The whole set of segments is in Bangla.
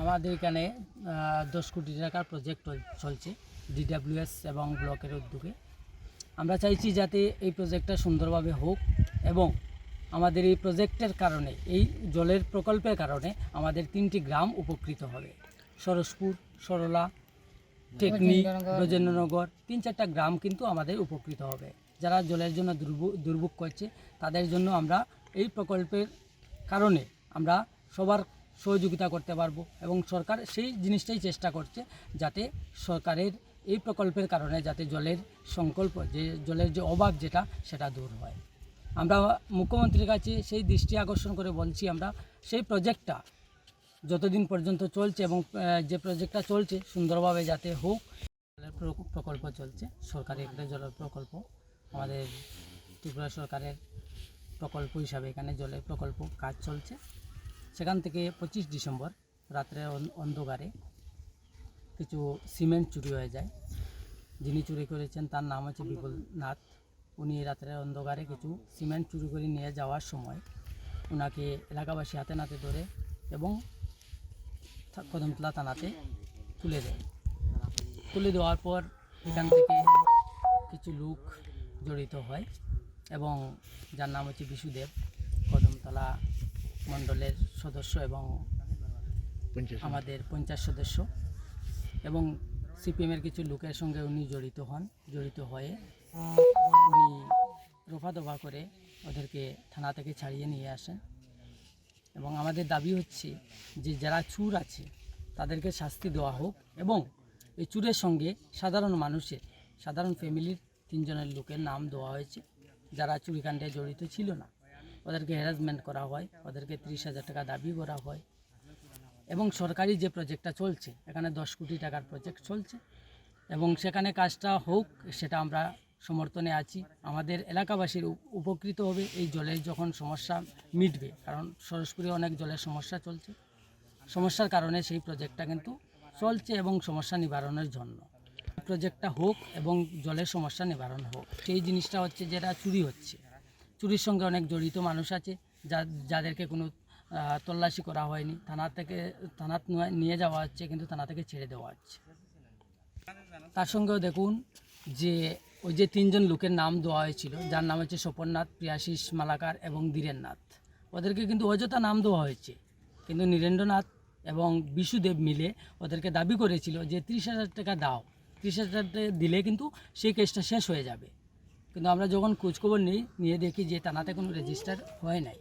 আমাদের এখানে দশ কোটি টাকার প্রজেক্ট চলছে ডিডাব্লিউএস এবং ব্লকের উদ্যোগে। আমরা চাইছি যাতে এই প্রজেক্টটা সুন্দরভাবে হোক এবং আমাদের এই প্রজেক্টের কারণে এই জলের প্রকল্পের কারণে আমাদের তিনটি গ্রাম উপকৃত হবে। সরসপুর সরলা টেকনি ব্রজেন্দ্রনগর তিন চারটা গ্রাম কিন্তু আমাদের উপকৃত হবে। যারা জলের জন্য দুর্ভোগ দুর্ভোগ করছে তাদের জন্য আমরা এই প্রকল্পের কারণে আমরা সবার সহযোগিতা করতে পারব এবং সরকার সেই জিনিসটাই চেষ্টা করছে যাতে সরকারের এই প্রকল্পের কারণে যাতে জলের সংকল্প, যে জলের যে অভাব যেটা, সেটা দূর হয়। আমরা মুখ্যমন্ত্রীর কাছে সেই দৃষ্টি আকর্ষণ করে বলছি আমরা, সেই প্রজেক্টটা যতদিন পর্যন্ত চলছে এবং যে প্রজেক্টটা চলছে সুন্দরভাবে যাতে হোক, জলের প্রকল্প চলছে, সরকারি একটা জলের প্রকল্প, আমাদের ত্রিপুরা সরকারের প্রকল্প হিসাবে এখানে জলের প্রকল্প কাজ চলছে। সেখান থেকে পঁচিশ ডিসেম্বর রাত্রে অন্ধকারে কিছু সিমেন্ট চুরি হয়ে যায়। যিনি চুরি করেছেন তার নাম হচ্ছে বিপুল নাথ। উনি রাত্রে অন্ধকারে কিছু সিমেন্ট চুরি করে নিয়ে যাওয়ার সময় ওনাকে এলাকাবাসী হাতে নাতে ধরে এবং কদমতলা থানাতে তুলে দেয়। তুলে দেওয়ার পর এখান থেকে কিছু লোক জড়িত হয় এবং যার নাম হচ্ছে বিশুদেব। কদমতলা মণ্ডলের সদস্য এবং আমাদের পঞ্চায়েত সদস্য এবং সিপিএমের কিছু লোকের সঙ্গে উনি জড়িত হন জড়িত হয়ে উনি রফা দফা করে ওদেরকে থানা থেকে ছাড়িয়ে নিয়ে আসেন। এবং আমাদের দাবি হচ্ছে যে যারা চুর আছে তাদেরকে শাস্তি দেওয়া হোক এবং এই চুরের সঙ্গে সাধারণ মানুষের সাধারণ ফ্যামিলির তিনজনের লোকের নাম দেওয়া হয়েছে। যারা চুরিকাণ্ডে জড়িত ছিল না। ওদেরকে হ্যারাসমেন্ট করা হয়, ওদেরকে তিরিশ হাজার টাকা দাবি করা হয়। এবং সরকারি যে প্রজেক্টটা চলছে, এখানে দশ কোটি টাকার প্রজেক্ট চলছে। এবং সেখানে কাজটা হোক, সেটা আমরা সমর্থনে আছি। আমাদের এলাকাবাসীর উপকৃত হবে এই জলের যখন সমস্যা মিটবে, কারণ সরসপুরে অনেক জলের সমস্যা চলছে। সমস্যার কারণে সেই প্রজেক্টটা কিন্তু চলছে এবং সমস্যা নিবারণের জন্য। প্রজেক্টটা হোক এবং জলের সমস্যা নিবারণ হোক, সেই জিনিসটা হচ্ছে যেটা চুরি হচ্ছে। চুরির সঙ্গে অনেক জড়িত মানুষ আছে, যা, যাদেরকে কোনো তল্লাশি করা হয়নি। থানা থেকে, থানা নিয়ে যাওয়া হচ্ছে, কিন্তু থানা থেকে ছেড়ে দেওয়া হচ্ছে। তার সঙ্গেও দেখুন যে, ওই যে তিনজন লোকের নাম দেওয়া হয়েছিল, যার নাম হচ্ছে স্বপননাথ, প্রিয়াশিস মালাকার এবং ধীরেননাথ। ওদেরকে কিন্তু অযথা নাম দেওয়া হয়েছে। কিন্তু নীরেন্দ্রনাথ এবং বিশুদেব মিলে ওদেরকে দাবি করেছিল যে, ত্রিশ হাজার টাকা দাও। ত্রিশ হাজার টাকা দিলে কিন্তু সেই কেসটা শেষ হয়ে যাবে। কিন্তু আমরা যখন খোঁজখবর নিই, নিয়ে দেখি যে থানাতে কোনো রেজিস্টার হয় নাই।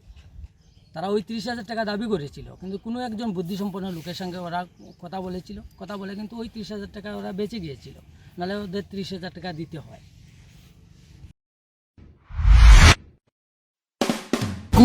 তারা ওই তিরিশ হাজার টাকা দাবি করেছিল, কিন্তু কোনো একজন বুদ্ধিসম্পন্ন লোকের সঙ্গে ওরা কথা বলেছিল। কথা বলে কিন্তু ওই তিরিশ হাজার টাকা ওরা বেঁচে গিয়েছিল, নাহলে ওদের তিরিশ হাজার টাকা দিতে হয়।